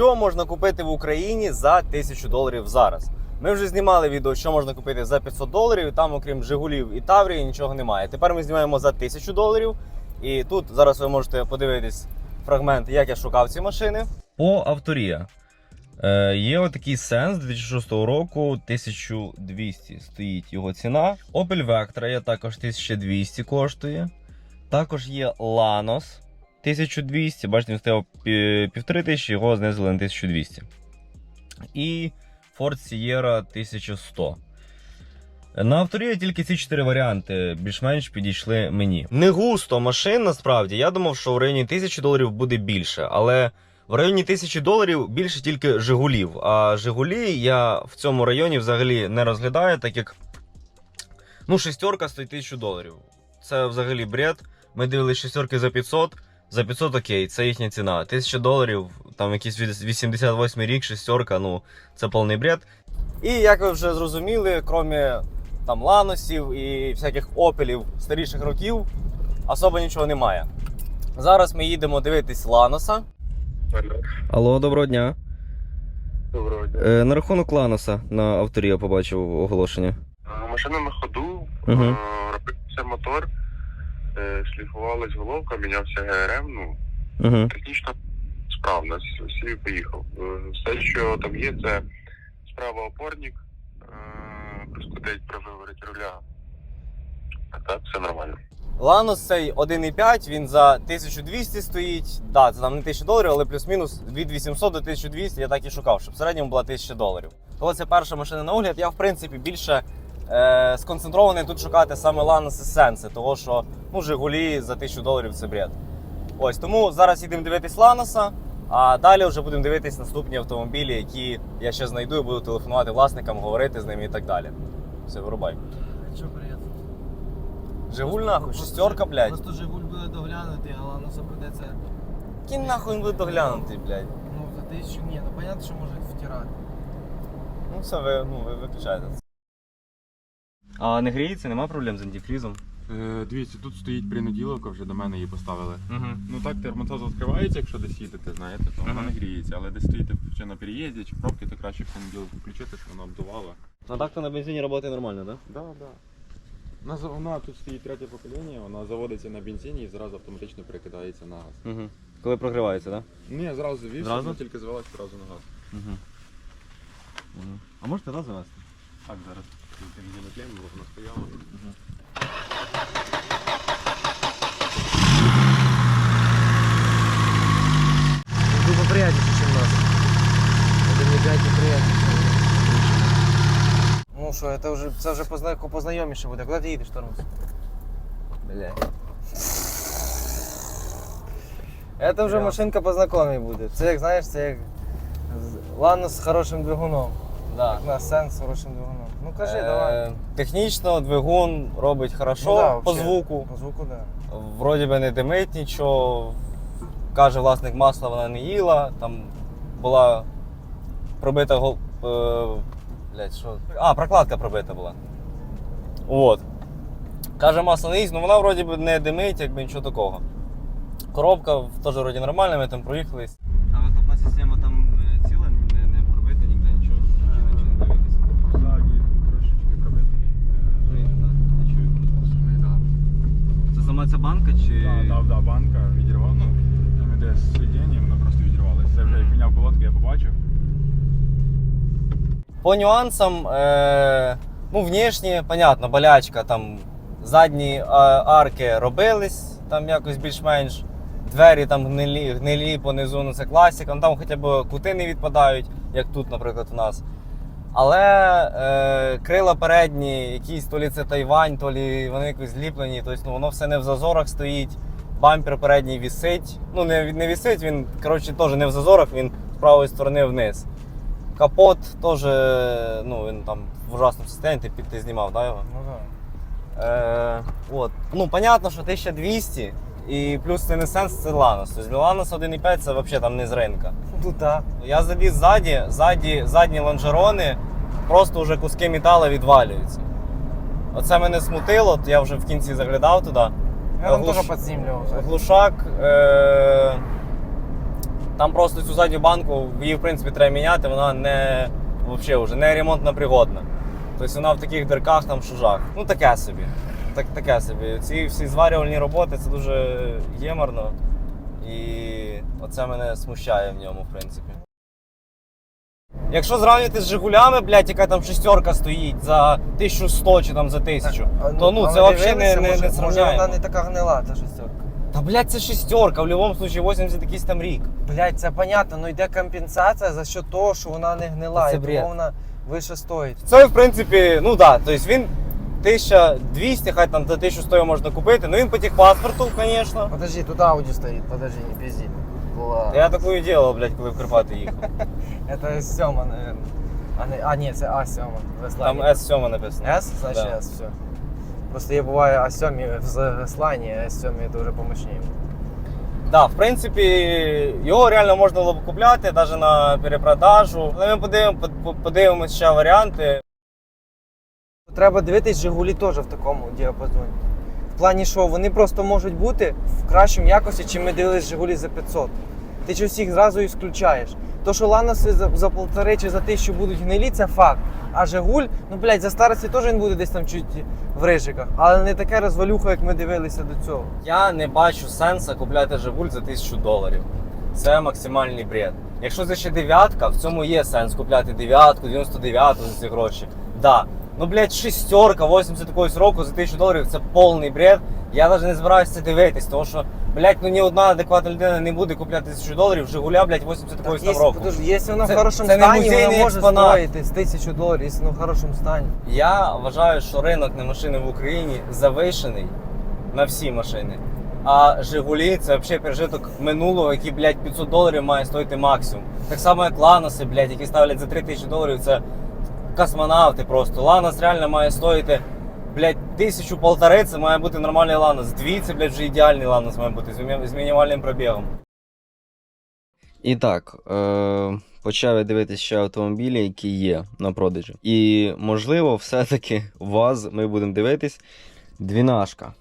що можна купити в Україні за 1000 доларів зараз. Ми вже знімали відео, що можна купити за 500 доларів. Там, окрім Жигулів і Таврії, нічого немає. Тепер ми знімаємо за 1000 доларів. І тут зараз ви можете подивитись фрагмент, як я шукав ці машини. По авторія. Е, є отакий сенс 2006 року, 1200 стоїть його ціна. Opel Vectra є також 1200 коштує. Також є Lanos 1200. Бачите, він стояв пі- півтори тисячі, його знизили на 1200. І Ford Sierra 1100. На авторі тільки ці чотири варіанти більш-менш підійшли мені. Не густо машин насправді. Я думав, що в районі 1000 доларів буде більше, але в районі 1000 доларів більше тільки Жигулів. А Жигулі я в цьому районі взагалі не розглядаю, так як ну, шестерка стоїть 1000 доларів. Це взагалі бред. Ми дивились шестерки за 500. За 500 окей, це їхня ціна. 1000 доларів, там якийсь від- 88 рік, шестерка, ну це повний бред. І як ви вже зрозуміли, крім там ланосів і всяких опелів старіших років, особо нічого немає. Зараз ми їдемо дивитись Ланоса. Алло, Алло, доброго дня. доброго дня. Е, на рахунок Ланоса на авторі я побачив оголошення. Е, Машина на ходу, Мгм. е, робився мотор, е, шліфувалась головка, мінявся ГРМ, ну, Угу. технічно справно, с- всі поїхав. Е, Все, що там є, це справа опорник, е, провиворить руля. А так, все нормально. Ланос цей 1,5, він за 1200 стоїть. Да, це там не 1000 доларів, але плюс-мінус від 800 до 1200 я так і шукав, щоб в середньому була 1000 доларів. Коли це перша машина на огляд, я в принципі більше е, сконцентрований тут шукати саме Ланос і Сенси, того що ну, Жигулі за 1000 доларів це бред. Ось тому зараз їдемо дивитись Ланоса, а далі вже будемо дивитись наступні автомобілі, які я ще знайду і буду телефонувати власникам, говорити з ними і так далі. Все, вирубай. Що бред? Жигуль нахуй, шестерка, блядь. Просто Жигуль буде доглянути, а Ланоса придеться. Кінь нахуй він буде доглянутий, блядь. Ну, за тисячу ні, ну понятно, що може втирати. Ну все, ви, ну, ви виключаєте. А не гріється, нема проблем з антифрізом. Е, дивіться, тут стоїть принуділовка, вже до мене її поставили. Угу. Ну так термотаз відкривається, якщо десь їдете, знаєте, то вона Мгм. не гріється, але десь стоїте чи на переїзді, чи пробки, то краще принуділовку включити, щоб вона обдувала. Ну так то на бензині працює нормально, так? Да, да. Вона, за- вона тут стоїть третє покоління, вона заводиться на бензині і зразу автоматично перекидається на газ. Угу. Коли прогрівається, так? Ні, зразу завівся, Зразу? вона тільки звелась одразу на газ. Угу. А можете раз завести? Так, зараз бензин клеїмо, бо вона стояла. Ну, тупо приятніше, ніж нас. Це не п'ять приятніше. Ну що, це вже, це вже позна... познайоміше буде. Куди ти їдеш, Тормоз? Бля. Це вже Ясно. машинка по знакомій буде. Це як знаєш, це як з- Ланос з хорошим двигуном. Да. Як на сенс з хорошим двигуном. Ну кажи, Е, давай. Технічно двигун робить хорошо Ну да, по вообще. звуку. По звуку. Да. Вроді би не димить нічого. Каже, власник масла вона не їла. Там була пробита гол. Е, блядь, що? А, прокладка пробита була. От. Каже, масло не їсть, ну вона вроді би не димить, якби нічого такого. Коробка теж вроді нормальна, ми там проїхались. А вихлопна система там е, ціла, не, не пробита ніде, нічого. Чи не дивитися? Ззаді трошечки пробитий. Не чую. Це сама ця банка чи. Так, да, да, банка відірвала. Ну, там іде сидіння, воно просто відірвалося. Це вже як міняв колодки, я побачив. По нюансам, е, ну, внешні, понятно, болячка, там задні е, арки робились, там якось більш-менш. Двері там гнилі, гнилі понизу, ну це класика. Ну там хоча б кути не відпадають, як тут, наприклад, у нас. Але е, крила передні, якісь то лі це Тайвань, то лі вони якось зліплені, тобто ну, воно все не в зазорах стоїть. Бампер передній вісить. Ну, не, не вісить, він коротше, теж не в зазорах, він з правої сторони вниз. Капот теж, ну, він там в ужасному стані, ти, ти знімав, да, його? Ну так. Е, от. Ну, понятно, що 1200 і плюс це не сенс, це Ланос. Тобто для Ланоса 1.5 це взагалі там не з ринка. Ну так. Я заліз ззаді, ззаді, задні лонжерони, просто вже куски металу відвалюються. Оце мене смутило, то я вже в кінці заглядав туди. Я там Глуш- теж підзнімлював. Глушак. Е... Там просто цю задню банку, її в принципі треба міняти, вона не взагалі вже не ремонтно пригодна. Тобто вона в таких дирках там шужах. Ну таке собі. Так, таке собі. Ці всі зварювальні роботи це дуже єморно. І оце мене смущає в ньому, в принципі. Якщо зрівняти з Жигулями, блядь, яка там шестерка стоїть за 1100 чи там за 1000, то ну це взагалі не, не, не сравняємо. вона не така гнила, та шестерка. Та блядь, це шестерка, в будь-якому випадку 80 якийсь там рік. Блять, це понятно, ну йде компенсація за що того, що вона не гнила, це і бред. тому вона вище стоїть. Це, в принципі, ну так, да, тобто він 1200, хай там за 1100 його можна купити, ну він по техпаспорту, звісно. Подожди, тут Ауді стоїть, подожди, не пизди. Була... Я такою ділав, блядь, коли в Карпати їхав. Это С7, наверное. А, не, а ні, це А7. Там Веслані. S7 написано. С, значить Да. С, все. Просто є буває А7 в Веслані, а С7 дуже помощніше. Да, в принципі, його реально можна було б купляти, навіть на перепродажу. Але ми подивимо, подивимося ще варіанти. Треба дивитись Жигулі теж в такому діапазоні. В плані, що вони просто можуть бути в кращому якості, чим ми дивились Жигулі за 500. Ти щось їх зразу ісключаєш. То, що Ланоси за, за полтори чи за тисячу будуть гнилі, це факт. А Жигуль, ну блядь, за старості теж він буде десь там чуть в рижиках, але не таке розвалюха, як ми дивилися до цього. Я не бачу сенсу купляти Жигуль за 1000 доларів. Це максимальний бред. Якщо це ще дев'ятка, в цьому є сенс купляти дев'ятку, 99 за ці гроші. Да. Ну, блядь, шестерка, 80 якогось року за 1000 доларів це повний бред. Я навіть не збираюся це дивитись, тому що, блядь, ну ні одна адекватна людина не буде купляти 1000 доларів Жигуля, блядь, 80 якогось там року. подожди, якщо воно Це- в хорошому це не стані, музейний може експонат. стоїти з тисячу доларів, якщо воно в хорошому стані. Я вважаю, що ринок на машини в Україні завишений на всі машини. А Жигулі це взагалі пережиток минулого, який, блядь, 500 доларів має стоїти максимум. Так само, як Ланоси, блядь, які ставлять за 3000 доларів, це космонавти просто. Ланос реально має стоїти, блядь, тисячу полтори, це має бути нормальний Ланос. Дві це, блядь, вже ідеальний Ланос має бути з міні- з мінімальним пробігом. І так, е, почав я дивитися ще автомобілі, які є на продажі. І можливо, все-таки ВАЗ ми будемо дивитись. Двінашка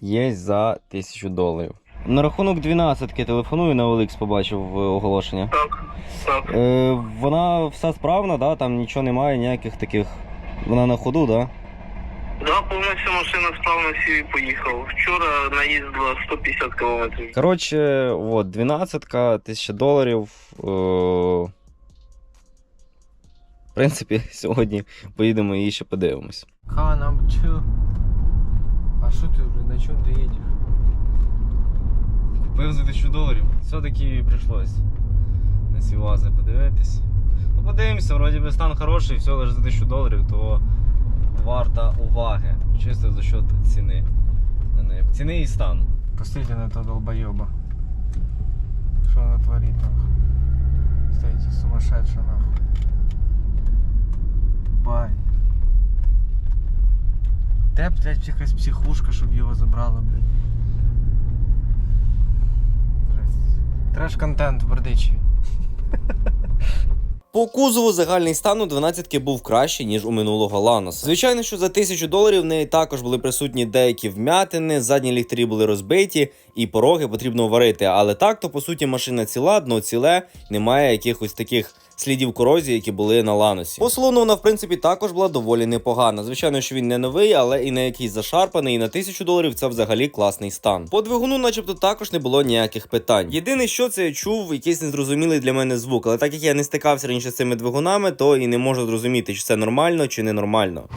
є за 1000 доларів. На рахунок 12-ки телефоную на OLX, побачив е, оголошення. Так, так. Е, вона вся справна, да? там нічого немає, ніяких таких. Вона на ходу, да? Да, повністю машина всі поїхав. Вчора наїздила 150 кілометрів. Коротше, от, 12-ка, 1000 доларів. Е, в принципі, сьогодні поїдемо і ще подивимось. Car number two. А що ти, блин, на чому ти їдеш? Купив за 1000 доларів. Все-таки прийшлось на ці вази подивитись. Ну, подивимося, вроді би стан хороший, все лише за 1000 доларів, то варта уваги. Чисто за счет ціни. Ціни і стану. Посмотрите на этого долбоеба. Что она творит, нахуй. Стоите, сумасшедшая, нахуй. Бай. Де, блядь, якась психушка, щоб його забрали, блядь. Треш-контент в Бердичеві. По кузову загальний стан у 12-ки був кращий, ніж у минулого Ланоса. Звичайно, що за тисячу доларів в неї також були присутні деякі вмятини, задні ліхтарі були розбиті, і пороги потрібно варити. Але так, то по суті машина ціла, дно ціле, немає якихось таких. Слідів корозії, які були на ланосі. По салону вона, в принципі, також була доволі непогана. Звичайно, що він не новий, але і не якийсь зашарпаний, і на тисячу доларів це взагалі класний стан. По двигуну, начебто, також не було ніяких питань. Єдине, що це я чув, якийсь незрозумілий для мене звук, але так як я не стикався раніше з цими двигунами, то і не можу зрозуміти, чи це нормально, чи ненормально.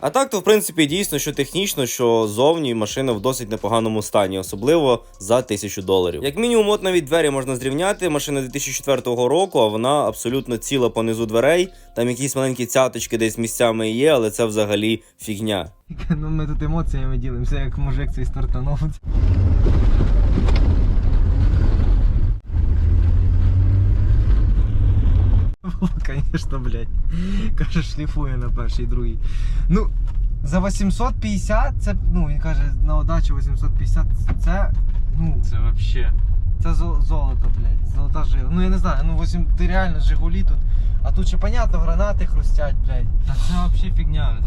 А так, то в принципі дійсно, що технічно, що зовні машина в досить непоганому стані, особливо за тисячу доларів. Як мінімум, от навіть двері можна зрівняти. Машина 2004 року, а вона абсолютно ціла понизу дверей. Там якісь маленькі цяточки десь місцями є, але це взагалі фігня. Ну ми тут емоціями ділимося, як мужик цей стартанув. Конечно, блядь. Каже, шліфує на перший, другий. Ну, за 850 це, ну, він каже, на удачу 850 це, ну, Це взагалі. це зо- золото, блядь, золота жила. Ну я не знаю, ну 8, ти реально Жигулі тут. А тут ще понятно, гранати хрустять, блядь. Та це взагалі фігня,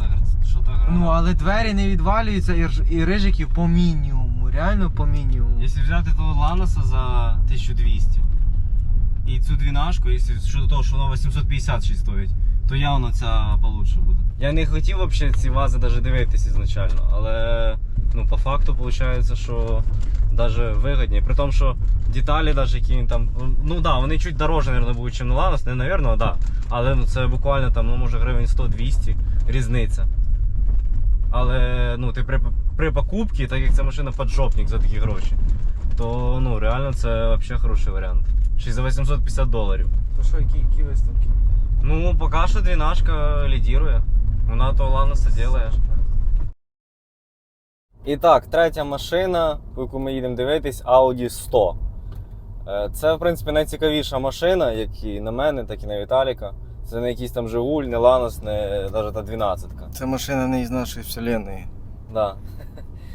що так Ну, але двері не відвалюються і, рж- і рижиків по мінімуму, реально по мінімуму. Якщо взяти того Ланоса за 1200 і цю двінашку, якщо щодо того, що вона 850 ще стоїть, то явно ця получше буде. Я не хотів взагалі ці вази навіть дивитися ізначально, але ну, по факту виходить, що навіть вигідні. При тому, що деталі, навіть які там. Ну да, вони чуть дороже, мабуть, будуть, ніж на Ланос, не напевно, да. Але ну, це буквально там, ну, може гривень 100-200 різниця. Але ну, ти при, при покупці, так як ця машина поджопник за такі гроші, то ну, реально це взагалі хороший варіант. Ще й за 850 доларів. То що, які, які виставки? Ну, поки що двінашка лідірує. Вона то Ланоса ділає. І так, третя машина, яку ми їдемо дивитись, Audi 100. Е, Це, в принципі, найцікавіша машина, як і на мене, так і на Віталіка. Це не якийсь там Жигуль, не Ланос, не навіть та 12. -ка. Це машина не із нашої вселенної. Да.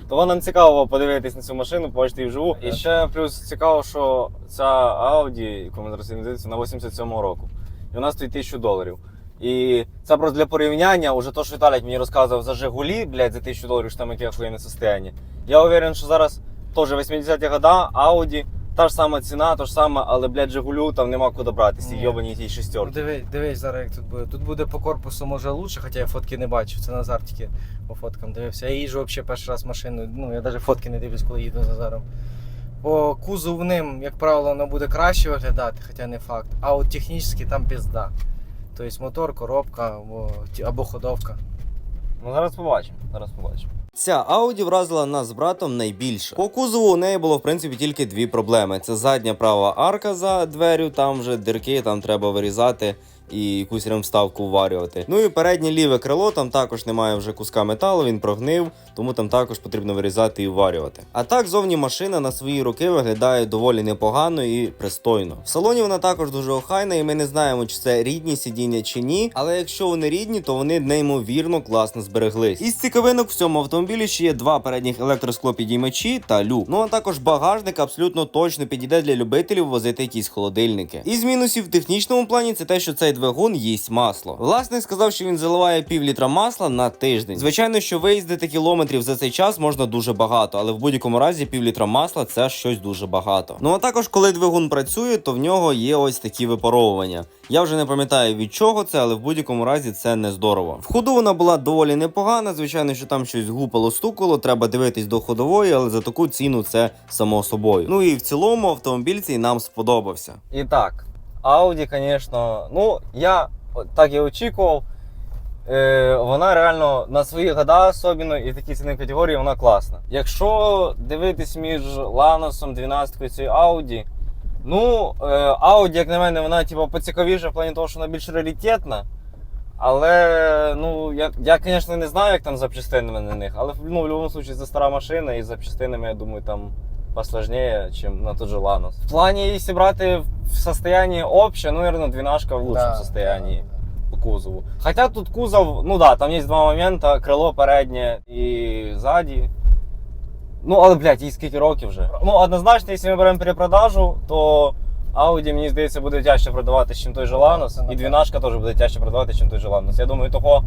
Тому нам цікаво подивитись на цю машину, побачити її вживу. І ще плюс цікаво, що ця Audi, яку ми зараз дивимося, на 87-му року. І вона стоїть 1000 доларів. І це просто для порівняння, уже то, що Віталік мені розказував за Жигулі, блядь, за 1000 доларів, що там яке охуєнне состояння. Я уверен, що зараз теж 80-ті года, Audi, та ж сама ціна, то ж саме, але, блядь, Жигулю там нема куди брати, ці Ні. йобані ті Ну, дивись, дивись зараз, як тут буде. Тут буде по корпусу може лучше, хоча я фотки не бачив. Це Назар тільки по фоткам дивився. Я їжджу взагалі перший раз машиною. Ну, я навіть фотки не дивлюсь, коли їду з Назаром. По кузовним, як правило, воно буде краще виглядати, хоча не факт. А от технічно там пізда. Тобто мотор, коробка або, ті- або ходовка. Ну зараз побачимо. Зараз побачимо. Ця Ауді вразила нас з братом найбільше. По кузову у неї було в принципі тільки дві проблеми: це задня права арка за дверю, там вже дирки, там треба вирізати. І якусь ремставку вварювати. Ну і переднє ліве крило, там також немає вже куска металу, він прогнив, тому там також потрібно вирізати і вварювати. А так зовні машина на свої роки виглядає доволі непогано і пристойно. В салоні вона також дуже охайна, і ми не знаємо, чи це рідні сидіння чи ні. Але якщо вони рідні, то вони неймовірно класно збереглись. Із цікавинок в цьому автомобілі ще є два передніх електросклопідіймачі та люк. Ну а також багажник абсолютно точно підійде для любителів возити якісь холодильники. Із мінусів в технічному плані це те, що цей двигун їсть масло. Власник сказав, що він заливає пів літра масла на тиждень. Звичайно, що виїздити кілометрів за цей час можна дуже багато, але в будь-якому разі пів літра масла це щось дуже багато. Ну а також, коли двигун працює, то в нього є ось такі випаровування. Я вже не пам'ятаю від чого це, але в будь-якому разі це не здорово. В ходу вона була доволі непогана. Звичайно, що там щось гупало, стукало. Треба дивитись до ходової, але за таку ціну це само собою. Ну і в цілому автомобіль цей нам сподобався. І так, Audi, звісно, ну я так і очікував. Е, вона реально на свої года, особливо і в такій ціновій категорії, вона класна. Якщо дивитись між Ланосом, 12 і цією Audi, ну, е, Audi, як на мене, вона типу, поцікавіша в плані того, що вона більш раритетна. Але ну, я, я, звісно, не знаю, як там з запчастинами на них, але ну, в будь-якому випадку це стара машина, і з запчастинами, я думаю, там посложнее, чем на тот же Ланос. В плане, если брать в состоянии общее, ну, наверное, двенашка в лучшем Да, состоянии по кузову. Хотя тут кузов, ну да, там есть два момента, крило переднє і ззаді. Ну, але, блядь, їй скільки років вже. Ну, однозначно, якщо ми беремо перепродажу, то Audi, мені здається, буде тяжче продавати, ніж той же Lanos. І двінашка теж буде тяжче продавати, ніж той же Lanos. Я думаю, того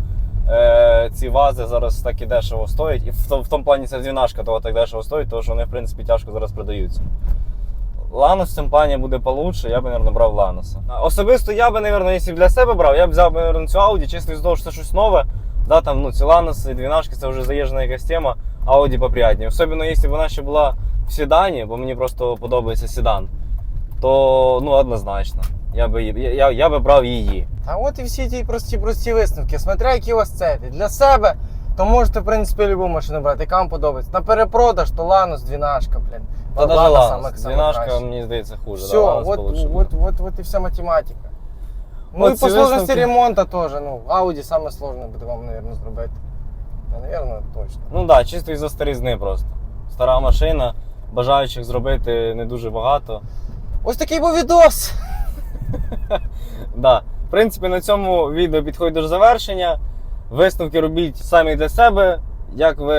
ці вази зараз так і дешево стоять. І в, в тому плані ця двінашка того так дешево стоїть, тому що вони, в принципі, тяжко зараз продаються. Ланос в цьому плані буде получше, я би, мабуть, брав Ланоса. Особисто я би, мабуть, якщо б для себе брав, я б взяв, мабуть, цю Audi, чисто з того, що це щось нове. Да, там, ну, ці Ланоси, двінашки, це вже заїжджена якась тема, Audi поприятніше. Особливо, якщо б вона ще була в седані, бо мені просто подобається седан, то ну, однозначно. Я би, я, я, би брав її. А от і всі ті прості прості висновки. Смотря які у вас цілі. Для себе, то можете, в принципі, любу машину брати, яка вам подобається. На перепродаж, то Ланос, двінашка, блін. Та навіть саме- Двінашка, мені здається, хуже. Все, да, от, получше от, от, от, і вся математика. Ну От і по сложності висновки- ремонту теж. Ну, Audi саме сложне буде вам, мабуть, зробити. Наверно, точно. Ну так, да, чисто із-за старизни просто. Стара машина, бажаючих зробити не дуже багато. Ось такий був відос. Да. В принципі, на цьому відео підходить до завершення. Висновки робіть самі для себе. Як ви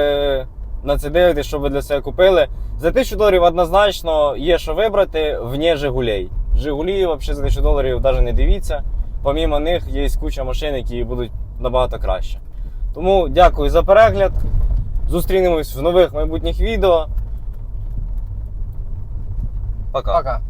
на це дивитесь, що ви для себе купили. За 1000 доларів однозначно є що вибрати вне Жигулей. Жигулі взагалі за 1000 доларів навіть не дивіться. Помімо них є куча машин, які будуть набагато краще. Тому дякую за перегляд. Зустрінемось в нових майбутніх відео. Пока. Пока.